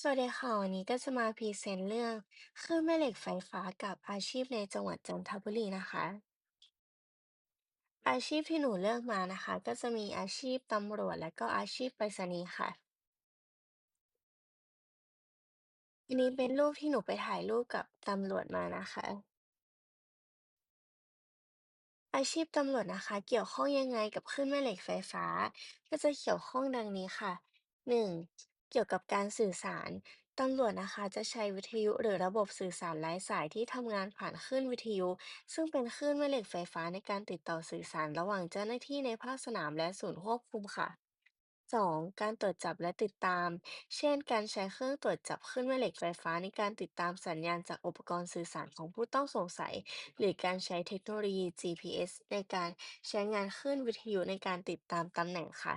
สวัสดีค่ะ วันนี้ก็จะมาพรีเซนต์เรื่องคลื่นแม่เหล็กไฟฟ้ากับอาชีพในจังหวัดจันทบุรีนะคะ อาชีพที่หนูเลือกมานะคะ ก็จะมีอาชีพตำรวจและก็อาชีพไปรษณีย์ค่ะ อันนี้เป็นรูปที่หนูไปถ่ายรูปกับตำรวจมานะคะ อาชีพตำรวจนะคะ เกี่ยวข้องยังไงกับคลื่นแม่เหล็กไฟฟ้า ก็จะเกี่ยวข้องดังนี้ค่ะ 1. เกี่ยวกับการสื่อสาร ตำรวจนะคะจะใช้วิทยุหรือระบบสื่อสารไร้สายที่ทำงานผ่านคลื่นวิทยุ ซึ่งเป็นคลื่นแม่เหล็กไฟฟ้าในการติดต่อสื่อสารระหว่างเจ้าหน้าที่ในภาคสนามและศูนย์ควบคุมค่ะ 2. การตรวจจับและติดตาม เช่น การใช้เครื่องตรวจจับคลื่นแม่เหล็กไฟฟ้าในการติดตามสัญญาณจากอุปกรณ์สื่อสารของผู้ต้องสงสัย หรือการใช้เทคโนโลยี GPS ในการใช้งานคลื่นวิทยุในการติดตามตำแหน่งค่ะ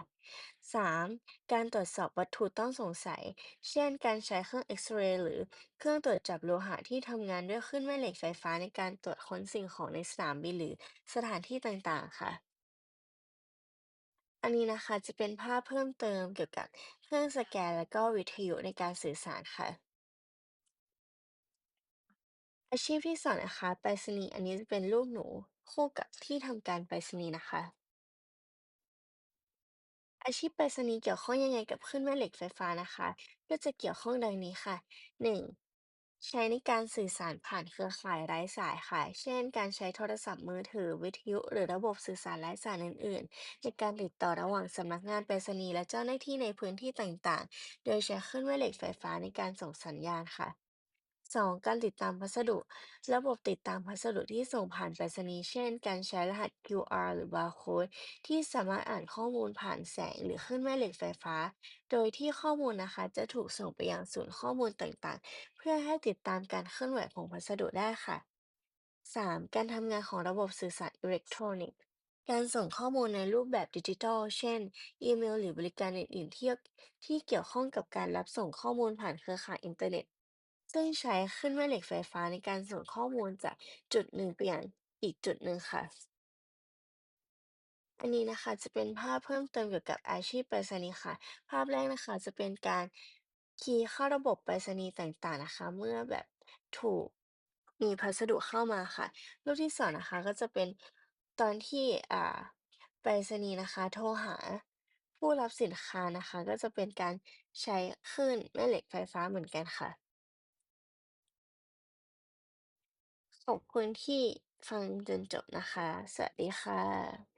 3. การตรวจสอบวัตถุต้องสงสัย เช่น การใช้เครื่องเอ็กซเรย์หรือเครื่องตรวจจับโลหะที่ทำงานด้วยคลื่นแม่เหล็กไฟฟ้าในการตรวจค้นสิ่งของในสนามบินหรือสถานที่ต่างๆ ค่ะ อันนี้นะคะจะเป็นภาพเพิ่มเติมเกี่ยวกับเครื่องสแกนและก็วิทยุในการสื่อสารค่ะ อาชีพที่สองนะคะ ไปรษณีย์ อันนี้จะเป็นรูปหนูคู่กับที่ทำการไปรษณีย์นะคะ อาชีพไปรษณีย์เกี่ยวข้องยังไงกับคลื่นแม่เหล็กไฟฟ้านะคะ ก็จะเกี่ยวข้องดังนี้ค่ะหนึ่งใช้ในการสื่อสารผ่านเครือข่ายไร้สายค่ะ เช่น การใช้โทรศัพท์มือถือวิทยุ หรือระบบสื่อสารไร้สายอื่น ๆ ในการติดต่อระหว่างสำนักงานไปรษณีย์และเจ้าหน้าที่ในพื้นที่ต่าง ๆ โดยใช้คลื่นแม่เหล็กไฟฟ้าในการส่งสัญญาณค่ะ สองการติดตามพัสดุ ระบบติดตามพัสดุที่ส่งผ่านไปรษณีย์ เช่น การใช้รหัส QR หรือบาร์โค้ดที่สามารถอ่านข้อมูลผ่านแสงหรือคลื่นแม่เหล็กไฟฟ้า โดยที่ข้อมูลนะคะจะถูกส่งไปยังศูนย์ข้อมูลต่างๆ เพื่อให้ติดตามการเคลื่อนไหวของพัสดุได้ค่ะ 3. การทำงานของระบบสื่อสารอิเล็กทรอนิกส์ การส่งข้อมูลในรูปแบบดิจิทัล เช่น อีเมล หรือบริการอื่นๆที่ที่เกี่ยวข้องกับการรับส่งข้อมูลผ่านเครือข่ายอินเทอร์เน็ต ซึ่งใช้คลื่นแม่เหล็กไฟฟ้าในการส่งข้อมูลจากจุดหนึ่งไปยังอีกจุดหนึ่งค่ะ อันนี้นะคะจะเป็นภาพเพิ่มเติมเกี่ยวกับอาชีพไปรษณีย์ค่ะ ภาพแรกนะคะจะเป็นการคีย์เข้าระบบไปรษณีย์ต่างๆนะคะ เมื่อแบบถูกมีพัสดุเข้ามาค่ะ รูปที่สองนะคะก็จะเป็นตอนที่อ่าไปรษณีย์นะคะ โทรหาผู้รับสินค้านะคะ ก็จะเป็นการใช้คลื่นแม่เหล็กไฟฟ้าเหมือนกันค่ะ ขอบคุณที่ฟังจนจบนะคะ สวัสดีค่ะ